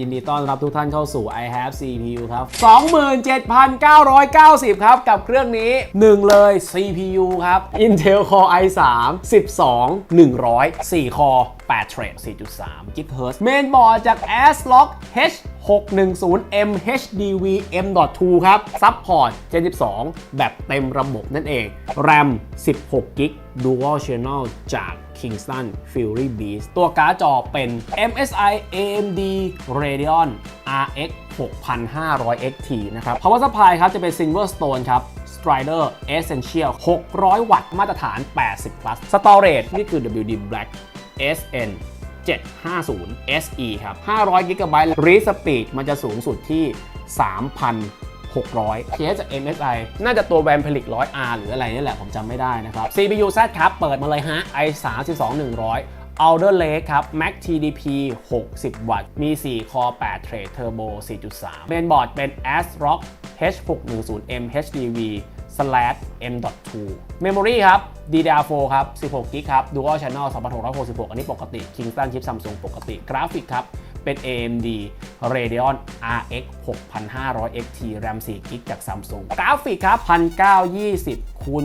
ยินดีต้อนรับทุกท่านเข้าสู่ i have CPU ครับ 27,990 ครับ กับเครื่องนี้ 1 เลย CPU ครับ Intel Core i3 12 100 4 Core 8 Thread 4.3 GHz เมนบอร์ดจาก ASRock h 610 mhdv m.2 ครับ ซัพพอร์ต Gen 12แบบเต็มระบบนั่นเอง RAM 16 g b Dual Channel จาก Kingston Fury Beast ตัวการ์ดจอเป็น MSI AMD Radeon RX 6500 XT นะครับ Power Supply ครับ จะเป็น Silverstone ครับ Strider Essential 600 วัตต์ มาตรฐาน 80 plus Storage นี่คือ WD Black SN 750 SE ครับ500 GB Read Speed มันจะสูงสุดที่3,600 เคสจาก MSI น่าจะตัวแบรนด์ผลิต 100R หรืออะไรนี่แหละผมจำไม่ได้นะครับ CPU Z ครับ เปิดมาเลยฮะ i 3 2 100 Alder Lake ครับ Max TDP 60 วัตต์ มี4 Core 8 Thread Turbo 4.3 เมนบอร์ดเป็น ASRock H610M HDV M.2 Memory ครับ DDR4 ครับ16 g b ครับ Dual Channel 2666 อันนี้ปกติ Kingston Chip Samsung ปกติ กราฟิกครับ เป็น AMD Radeon RX 6500 XT RAM 4 g b จาก Samsung กราฟิกครับ 1920คูณ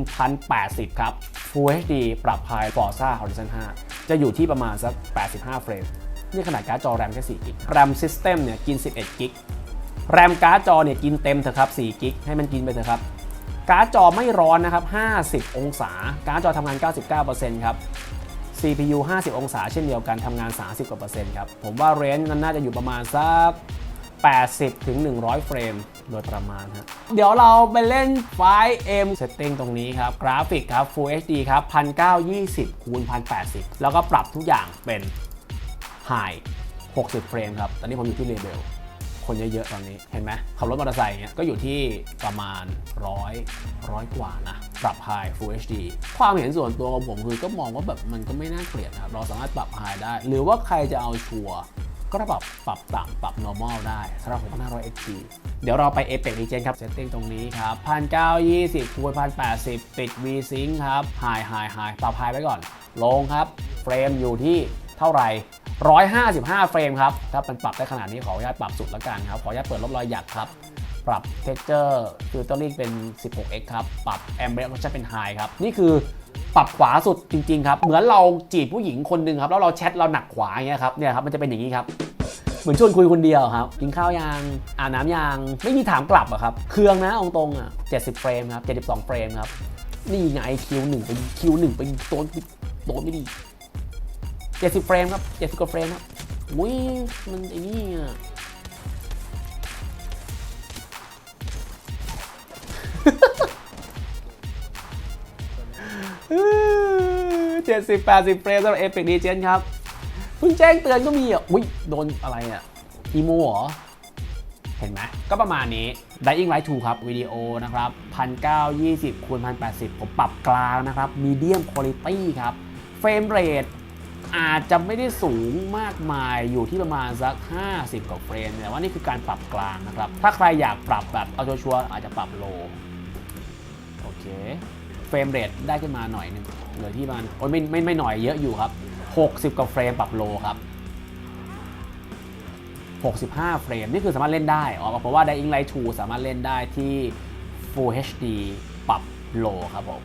1080 ครับ Full HD ปรับ High Forza Horizon 5 จะอยู่ที่ประมาณสัก 85 เฟรม นี่ขนาดการ์ดจอ RAM แค่4 g b RAM System เนี่ยกิน 11 g b แรมการ์ดจอเนี่ยกินเต็มเถอะครับ4 g b ให้มันกินไปเถอะครับ การ์ดจอไม่ร้อนนะครับ 50 องศา การ์ดจอทำงาน 99%ครับ CPU 50 องศา เช่นเดียวกันทำงาน 30กว่าเปอร์เซ็นต์ครับ ผมว่าเรนจ์นั้นน่าจะอยู่ประมาณสัก 80 ถึง 100 เฟรม โดยประมาณฮะเดี๋ยวเราไปเล่นไฟล์ M Setting ตรงนี้ครับ กราฟิกครับ Full HD ครับ 1920คูณ1080 แล้วก็ปรับทุกอย่างเป็น High 60 เฟรมครับ ตอนนี้ผมอยู่ที่เลเบล คนเยอะๆตอนนี้เห็นไหมขับรถมอเตอร์ไซค์เงี้ยก็อยู่ที่ประมาณร้อยร้อยกว่านะปรับ High Full HD ความเห็นส่วนตัวของผมคือก็มองว่าแบบมันก็ไม่น่าเกลียดนะครับเราสามารถปรับ High ได้ หรือว่าใครจะเอาชัวร์ก็ปรับปรับต่ำปรับ normal ได้สำหรับ6500 XT เดี๋ยวเราไป Apex Legends ครับ setting ตรงนี้ครับ1920คูณ1080 ปิด V-Sync ครับ High High High ปรับ High ไว้ก่อน ลงครับ เฟรมอยู่ที่เท่าไหร่ 155 เฟรมครับ ถ้ามันปรับได้ขนาดนี้ขออนุญาตปรับสุดละกันครับ ขออนุญาตเปิดลบรอยหยักครับ ปรับ texture filtering เป็น 16x ครับ ปรับ ambient option เป็น high ครับ นี่คือปรับขวาสุดจริง ๆ ครับ เหมือนเราจีบผู้หญิงคนหนึ่งครับ แล้วเราแชทเราหนักขวาอย่างเงี้ยครับ เนี่ยครับ มันจะเป็นอย่างนี้ครับ เหมือนชวนคุยคนเดียวครับ กินข้าวยังอาบน้ำยังไม่มีถามกลับอะครับ เครื่องนะอาตรงๆอะ70 เฟรมครับ 72 เฟรมครับ นี่ไงคิวหนึ่งไปคิวหนึ่งไปโดนโดนไม่ดี 70เฟรมครับ70กว่าเฟรมครับอุ้ยมันไอ้นี่อะเจ็ดสิบแปดสิบเฟรมสำหรับเอ e ิกดีเจนครับเพิ่งแจ้งเตือนก็มีอะอุ้ยโดนอะไรอะอีโมเหรอ เห็นไหมก็ประมาณนี้ Dying Light 2 ครับ วิดีโอนะครับ1920คูณ1080 ผมปรับกลางนะครับ Medium Quality ครับ เฟรมเรท อาจจะไม่ได้สูงมากมายอยู่ที่ประมาณสัก 50 กว่าเฟรมแต่ว่านี่คือการปรับกลางนะครับ ถ้าใครอยากปรับแบบเอาชัวร์อาจจะปรับโลโอเคเฟรมเรทได้ขึ้นมาหน่อยหนึงเหลือที่มันโอ้ยไม่ไม่ไม่หน่อยเยอะอยู่ครับ 60 กว่าเฟรมปรับโลครับ65 เฟรม นี่คือสามารถเล่นได้อ๋อเพราะว่า Dying Light 2 สามารถเล่นได้ที่ Full HD ปรับโลครับผม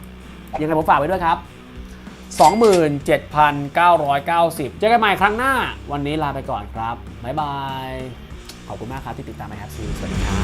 ยังไงผมฝากไว้ด้วยครับ 27,990 เจอกันใหม่ครั้งหน้า วันนี้ลาไปก่อนครับ บ๊ายบาย ขอบคุณมากครับที่ติดตามไอแอปซีสวัสดีครับ